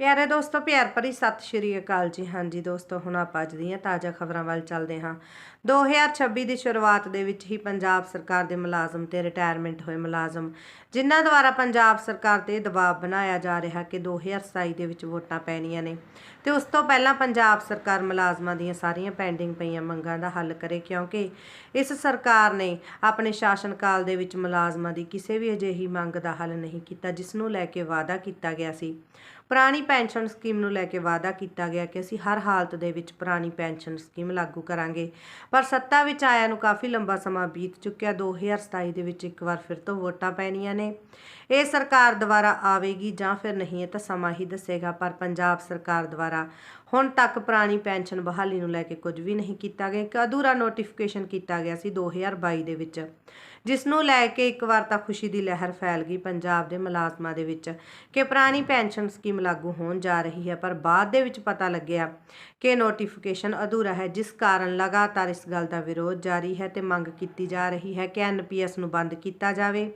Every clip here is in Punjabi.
ਪਿਆਰੇ ਦੋਸਤੋ, ਪਿਆਰ ਭਰੀ ਸਤਿ ਸ਼੍ਰੀ ਅਕਾਲ ਜੀ। ਹਾਂਜੀ ਦੋਸਤੋ, ਹੁਣ ਆਪਾਂ ਅੱਜ ਦੀਆਂ ਤਾਜ਼ਾ ਖਬਰਾਂ ਵੱਲ ਚੱਲਦੇ ਹਾਂ। 2026 ਦੀ ਸ਼ੁਰੂਆਤ ਦੇ ਵਿੱਚ ਹੀ ਪੰਜਾਬ ਸਰਕਾਰ ਦੇ ਮੁਲਾਜ਼ਮ ਤੇ ਰਿਟਾਇਰਮੈਂਟ ਹੋਏ ਮੁਲਾਜ਼ਮ, ਜਿਨ੍ਹਾਂ ਦੁਆਰਾ ਪੰਜਾਬ ਸਰਕਾਰ ਤੇ ਦਬਾਅ ਬਣਾਇਆ ਜਾ ਰਿਹਾ ਕਿ 2027 ਦੇ ਵਿੱਚ ਵੋਟਾਂ ਪੈਣੀਆਂ ਨੇ। ਤੇ ਉਸ ਤੋਂ ਪਹਿਲਾਂ ਪੰਜਾਬ ਸਰਕਾਰ ਮੁਲਾਜ਼ਮਾਂ ਦੀਆਂ ਸਾਰੀਆਂ ਪੈਂਡਿੰਗ ਪਈਆਂ ਮੰਗਾਂ ਦਾ ਹੱਲ ਕਰੇ, ਕਿਉਂਕਿ ਇਸ ਸਰਕਾਰ ਨੇ ਆਪਣੇ ਸ਼ਾਸਨ ਕਾਲ ਦੇ ਵਿੱਚ ਮੁਲਾਜ਼ਮਾਂ ਦੀ ਕਿਸੇ ਵੀ ਅਜਿਹੀ ਮੰਗ ਦਾ ਹੱਲ ਨਹੀਂ ਕੀਤਾ, ਜਿਸ ਨੂੰ ਲੈ ਕੇ ਵਾਅਦਾ ਕੀਤਾ ਗਿਆ ਸੀ। ਪੁਰਾਣੀ ਪੈਨਸ਼ਨ ਸਕੀਮ ਨੂੰ ਲੈ ਕੇ ਵਾਅਦਾ ਕੀਤਾ ਗਿਆ ਕਿ ਅਸੀਂ ਹਰ ਹਾਲਤ ਦੇ ਵਿੱਚ ਪੁਰਾਣੀ ਪੈਨਸ਼ਨ ਸਕੀਮ ਲਾਗੂ ਕਰਾਂਗੇ। ਪਰ ਸੱਤਾ ਵਿੱਚ ਆਇਆ ਨੂੰ ਕਾਫੀ ਲੰਬਾ ਸਮਾਂ ਬੀਤ ਚੁੱਕਿਆ। 2027 ਦੇ ਵਿੱਚ ਇੱਕ ਵਾਰ ਫਿਰ ਤੋਂ ਵੋਟਾਂ ਪੈਣੀਆਂ ਨੇ। ਇਹ ਸਰਕਾਰ ਦੁਆਰਾ ਆਵੇਗੀ ਜਾਂ ਫਿਰ ਨਹੀਂ, ਇਹ ਤਾਂ ਸਮਾਂ ਹੀ ਦੱਸੇਗਾ। ਪਰ ਪੰਜਾਬ ਸਰਕਾਰ ਦੁਆਰਾ ਹੁਣ ਤੱਕ ਪੁਰਾਣੀ ਪੈਨਸ਼ਨ ਬਹਾਲੀ ਨੂੰ ਲੈ ਕੇ ਕੁਝ ਵੀ ਨਹੀਂ ਕੀਤਾ ਗਿਆ। ਇੱਕ ਅਧੂਰਾ ਨੋਟੀਫਿਕੇਸ਼ਨ ਕੀਤਾ ਗਿਆ ਸੀ 2022 ਦੇ ਵਿੱਚ। ਜਿਸ ਨੂੰ ਲੈ ਕੇ ਇੱਕ ਵਾਰ ਤਾਂ ਖੁਸ਼ੀ ਦੀ ਲਹਿਰ ਫੈਲ ਗਈ ਪੰਜਾਬ ਦੇ ਮੁਲਾਜ਼ਮਾਂ ਦੇ ਵਿੱਚ ਕਿ ਪੁਰਾਣੀ ਪੈਨਸ਼ਨ ਸਕੀਮ ਲਾਗੂ ਹੋਣ ਜਾ ਰਹੀ ਹੈ, ਪਰ ਬਾਅਦ ਦੇ ਵਿੱਚ ਪਤਾ ਲੱਗਿਆ ਕਿ ਨੋਟੀਫਿਕੇਸ਼ਨ ਅਧੂਰਾ ਹੈ, ਜਿਸ ਕਾਰਨ ਲਗਾਤਾਰ ਇਸ ਗੱਲ ਦਾ ਵਿਰੋਧ ਜਾਰੀ ਹੈ ਤੇ ਮੰਗ ਕੀਤੀ ਜਾ ਰਹੀ ਹੈ ਕਿ ਐਨਪੀਐਸ ਨੂੰ ਬੰਦ ਕੀਤਾ ਜਾਵੇ।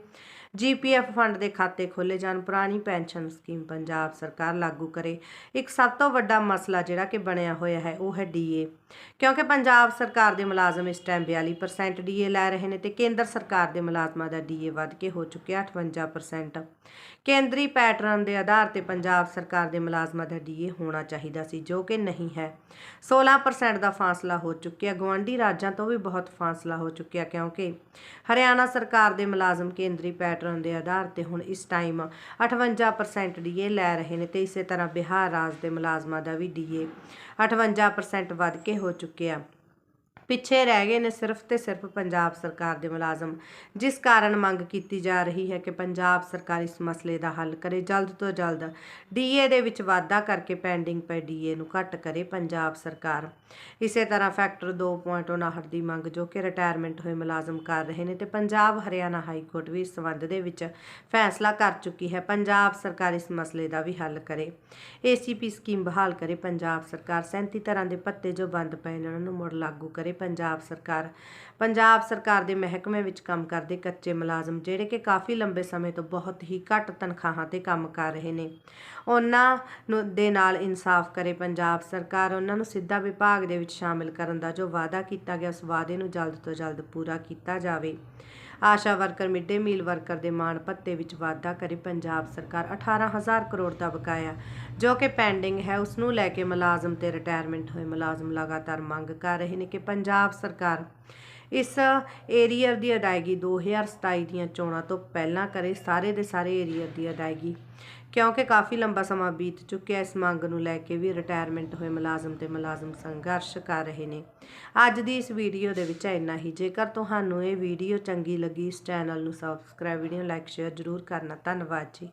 ਜੀਪੀਐਫ ਫੰਡ ਦੇ ਖਾਤੇ ਖੋਲੇ ਜਾਣ, ਪੁਰਾਣੀ ਪੈਨਸ਼ਨ ਸਕੀਮ ਪੰਜਾਬ ਸਰਕਾਰ ਲਾਗੂ ਕਰੇ। ਇੱਕ ਸਭ ਤੋਂ ਵੱਡਾ ਮਸਲਾ ਜਿਹੜਾ ਕਿ ਬਣਿਆ ਹੋਇਆ ਹੈ, ਉਹ ਹੈ ਡੀਏ ਕਿਉਂਕਿ ਪੰਜਾਬ ਸਰਕਾਰ ਦੇ ਮੁਲਾਜ਼ਮ ਇਸ ਟਾਈਮ 42% ਡੀਏ ਲੈ ਰਹੇ ਨੇ ਤੇ ਕੇਂਦਰ ਸਰਕਾਰ ਦੇ ਮੁਲਾਜ਼ਮਾਂ ਦਾ ਡੀਏ ਵੱਧ ਕੇ ਹੋ ਚੁੱਕਿਆ 58% ਕੇਂਦਰੀ ਪੈਟਰਨ ਦੇ ਆਧਾਰ ਤੇ ਪੰਜਾਬ ਸਰਕਾਰ ਦੇ ਮੁਲਾਜ਼ਮਾਂ ਦਾ ਡੀਏ ਹੋਣਾ ਚਾਹੀਦਾ ਸੀ, ਜੋ ਕਿ ਨਹੀਂ ਹੈ। 16% ਦਾ ਫਾਸਲਾ ਹੋ ਚੁੱਕਿਆ ਗਵਾਂਢੀ ਰਾਜਾਂ ਤੋਂ ਵੀ ਬਹੁਤ ਫਾਸਲਾ ਹੋ ਚੁੱਕਿਆ ਕਿਉਂਕਿ ਹਰਿਆਣਾ ਸਰਕਾਰ ਦੇ ਮੁਲਾਜ਼ਮ ਕੇਂਦਰੀ ਪੈਟਰਨ ਦੇ ਆਧਾਰ ਤੇ ਹੁਣ ਇਸ ਟਾਈਮ 58% ਡੀਏ ਲੈ ਰਹੇ ਨੇ ਤੇ ਇਸੇ ਤਰ੍ਹਾਂ ਬਿਹਾਰ ਰਾਜ ਦੇ ਮੁਲਾਜ਼ਮਾਂ ਦਾ ਵੀ ਡੀਏ 58% ਵੱਧ ਕੇ ਹੋ ਚੁੱਕਿਆ। ਪਿੱਛੇ ਰਹਿ ਗਏ ਨੇ ਸਿਰਫ ਤੇ ਸਿਰਫ ਪੰਜਾਬ ਸਰਕਾਰ ਦੇ ਮੁਲਾਜ਼ਮ, ਜਿਸ ਕਾਰਨ ਮੰਗ ਕੀਤੀ ਜਾ ਰਹੀ ਹੈ ਕਿ ਪੰਜਾਬ ਸਰਕਾਰ ਇਸ ਮਸਲੇ ਦਾ ਹੱਲ ਕਰੇ। ਜਲਦ ਤੋਂ ਜਲਦ ਡੀਏ ਦੇ ਵਿੱਚ ਵਾਧਾ ਕਰਕੇ ਪੈਂਡਿੰਗ ਪਏ ਡੀਏ ਨੂੰ ਘੱਟ ਕਰੇ ਪੰਜਾਬ ਸਰਕਾਰ। ਇਸੇ ਤਰ੍ਹਾਂ ਫੈਕਟਰ 2.59 ਦੀ ਮੰਗ ਜੋ ਕਿ ਰਿਟਾਇਰਮੈਂਟ ਹੋਏ ਮੁਲਾਜ਼ਮ ਕਰ ਰਹੇ ਨੇ ਤੇ ਪੰਜਾਬ, ਹਰਿਆਣਾ ਹਾਈ ਕੋਰਟ ਵੀ ਇਸ ਸੰਬੰਧ ਦੇ ਵਿੱਚ ਫੈਸਲਾ ਕਰ ਚੁੱਕੀ ਹੈ। ਪੰਜਾਬ ਸਰਕਾਰ ਇਸ ਮਸਲੇ ਦਾ ਵੀ ਹੱਲ ਕਰੇ। ਏਸੀਪੀ ਸਕੀਮ ਬਹਾਲ ਕਰੇ। ਪੰਜਾਬ ਸਰਕਾਰ 37 ਤਰ੍ਹਾਂ ਦੇ ਭੱਤੇ ਜੋ ਬੰਦ ਪਏ ਨੇ, ਉਹਨਾਂ ਨੂੰ ਮੁੜ ਲਾਗੂ ਕਰੇ। ਪੰਜਾਬ ਸਰਕਾਰ। ਪੰਜਾਬ ਸਰਕਾਰ ਦੇ ਮਹਿਕਮੇ ਵਿੱਚ ਕੰਮ ਕਰਦੇ ਕੱਚੇ ਮੁਲਾਜ਼ਮ, ਜਿਹੜੇ ਕਿ ਕਾਫੀ ਲੰਬੇ ਸਮੇਂ ਤੋਂ ਬਹੁਤ ਹੀ ਘੱਟ ਤਨਖਾਹਾਂ ਤੇ ਕੰਮ ਕਰ ਰਹੇ ਨੇ। ਉਹਨਾਂ ਨੂੰ ਦੇ ਨਾਲ ਇਨਸਾਫ ਕਰੇ ਪੰਜਾਬ ਸਰਕਾਰ। ਉਹਨਾਂ ਨੂੰ ਸਿੱਧਾ ਵਿਭਾਗ ਦੇ ਵਿੱਚ ਸ਼ਾਮਿਲ ਕਰਨ ਦਾ ਜੋ ਵਾਅਦਾ ਕੀਤਾ ਗਿਆ, ਉਸ ਵਾਅਦੇ ਨੂੰ ਜਲਦ ਤੋਂ ਜਲਦ ਪੂਰਾ ਕੀਤਾ ਜਾਵੇ। Asha worker mid day meal worker ਦੇ ਮਾਣ ਭੱਤੇ ਵਿੱਚ ਵਾਧਾ ਕਰੇ ਪੰਜਾਬ ਸਰਕਾਰ 18000 ਕਰੋੜ ਦਾ ਬਕਾਇਆ, ਜੋ ਕਿ ਪੈਂਡਿੰਗ ਹੈ, ਉਸ ਨੂੰ ਲੈ ਕੇ ਮੁਲਾਜ਼ਮ ਤੇ ਰਿਟਾਇਰਮੈਂਟ ਹੋਏ ਮੁਲਾਜ਼ਮ ਲਗਾਤਾਰ ਮੰਗ ਕਰ ਰਹੇ ਨੇ ਕਿ ਪੰਜਾਬ ਸਰਕਾਰ ਇਸ ਏਰੀਅਰ ਦੀ ਅਦਾਇਗੀ 2027 ਦੀਆਂ ਚੋਣਾਂ ਤੋਂ ਪਹਿਲਾਂ ਕਰੇ ਸਾਰੇ ਦੇ ਸਾਰੇ ਏਰੀਅਰ ਦੀ ਅਦਾਇਗੀ। ਕਿਉਂਕਿ ਕਾਫੀ ਲੰਬਾ ਸਮਾਂ ਬੀਤ ਚੁੱਕਿਆ, ਇਸ ਮੰਗ ਨੂੰ ਲੈ ਕੇ ਵੀ ਰਿਟਾਇਰਮੈਂਟ ਹੋਏ ਮੁਲਾਜ਼ਮ ਤੇ ਮੁਲਾਜ਼ਮ ਸੰਘਰਸ਼ ਕਰ ਰਹੇ ਨੇ। ਅੱਜ ਦੀ ਇਸ ਵੀਡੀਓ ਦੇ ਵਿੱਚ ਇੰਨਾ ਹੀ। ਜੇਕਰ ਤੁਹਾਨੂੰ ਇਹ ਵੀਡੀਓ ਚੰਗੀ ਲੱਗੀ, ਇਸ ਚੈਨਲ ਨੂੰ ਸਬਸਕ੍ਰਾਈਬ ਵੀਡੀਓ ਲਾਈਕ ਸ਼ੇਅਰ ਜ਼ਰੂਰ ਕਰਨਾ। ਧੰਨਵਾਦ ਜੀ।